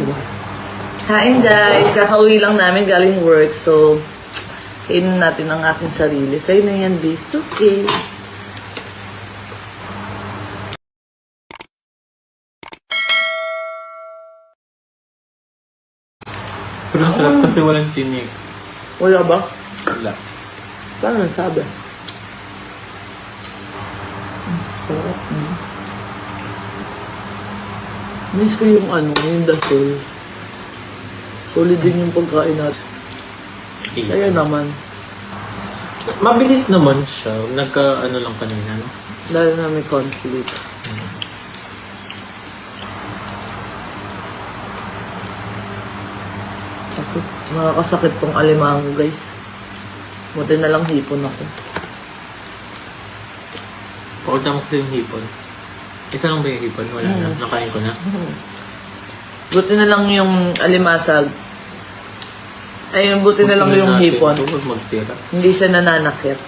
Diba? Kain guys, kakauwi lang namin galing work. So, kainin natin ang aking sarili. Sa'yo na yan, babe. Okay. Pero ang sarap kasi walang tinik. Wala ba? Wala. Paano nasabi? Sarap. Mm. Miss ko yung ano, yung dasol. Solid din yung pagkain natin. Sa'yo naman. Mabilis naman siya. Nagka, ano lang kanina, no? Dahil na may conflict. Ako, nakakasakit tong alimango, guys. Buti na lang hipon ako. Pakita mo ko yung hipon. Isa lang ba yung hipon? Wala na. Mm. Nakain ko na. Buti na lang yung alimasag. Ay, buti na lang yung natin hipon. ito, Huwag magtira. Hindi siya nananakit.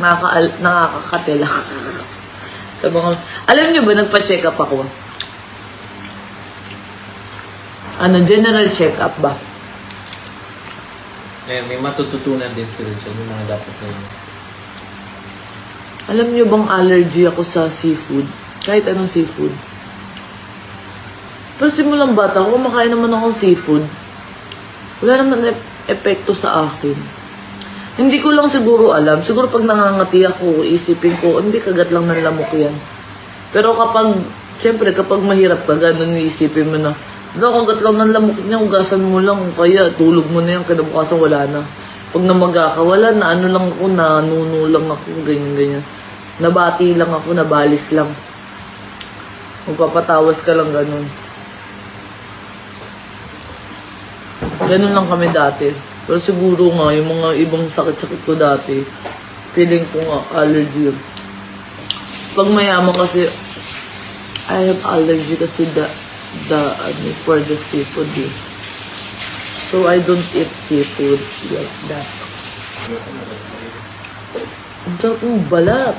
Nakaka nakakakate lang. Sabi ko, alam niyo ba, nagpa-check up ako. Ano, general check up ba? Eh, may matututunan din sila. Yung mga dapat na yun. Alam niyo bang allergy ako sa seafood? Kahit anong seafood. Pero simulang bata ko, kumakain naman ako ng seafood. Wala naman ep- epekto sa akin. Hindi ko lang siguro alam. Siguro pag nangangati ako, isipin ko, hindi kagat lang ng lamok yan. Pero kapag, syempre kapag mahirap ka, ganun iisipin mo na, no, kagat lang ng lamok niya, ugasan mo lang, kaya tulog mo na yan, kinabukasan wala na. Pag namaga ka, wala na, ano lang ako, nanuno lang ako, ganyan, ganyan. Nabati lang ako, nabalis lang. Magpapatawas ka lang ganun. Ganun lang kami dati. Pero siguro nga, yung mga ibang sakit-sakit ko dati, feeling ko nga allergy. Pag mayaman kasi, I have allergy kasi the, the, ano, for the seafood eh. So I don't eat seafood like that. Ang sarap balat.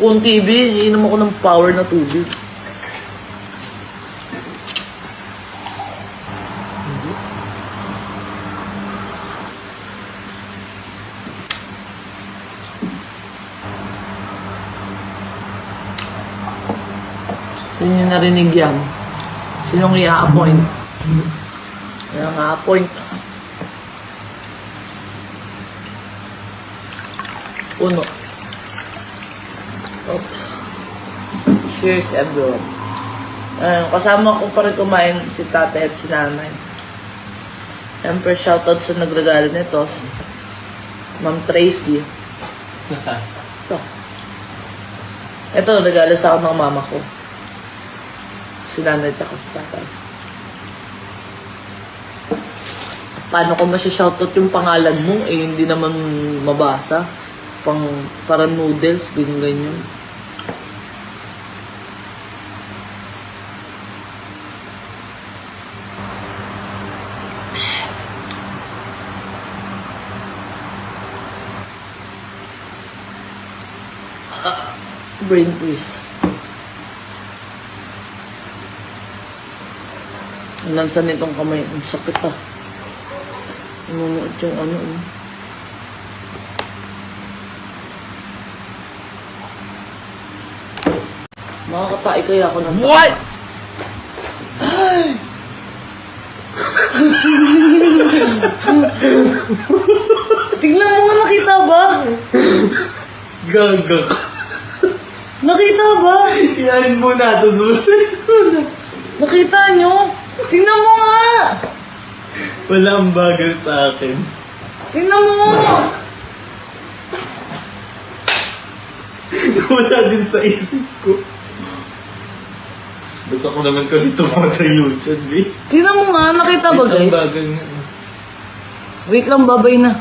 Kung TV, inom ako ng power na tubig. Sino narinig yan? Sinong i-appoint? Kaya nga appoint. Uno. Oops. Cheers everyone. Ayun, kasama ko pa rin kumain si tatay at si nanay. Siyempre, shoutout sa nagregalo nito. Ma'am Tracy. Nasaan? Ito. Ito, regalo sa akin ng mama ko. Si nanay at si tatay. Paano ko masya-shoutout yung pangalan mo? Eh, hindi naman mabasa. Pang, para noodles, ganyan ganyan. Brain freeze. Nansan nitong kamay. Ang sakit ah. Umunuot yung ano. eh. Makakapai kaya ako ng What? Tingnan mo nga nakita ba? Gaga ka. Nakita ba? Iyanin mo na. Tapos na. Nakita nyo? Tingnan mo nga! Wala ang bagal sa akin. Tingnan mo! Wala din sa isip ko. Gusto ko naman kasi tumatayo dyan, eh. Tingnan mo nga, nakita ba Wait lang, guys? bagal nga. Wait lang, babay na.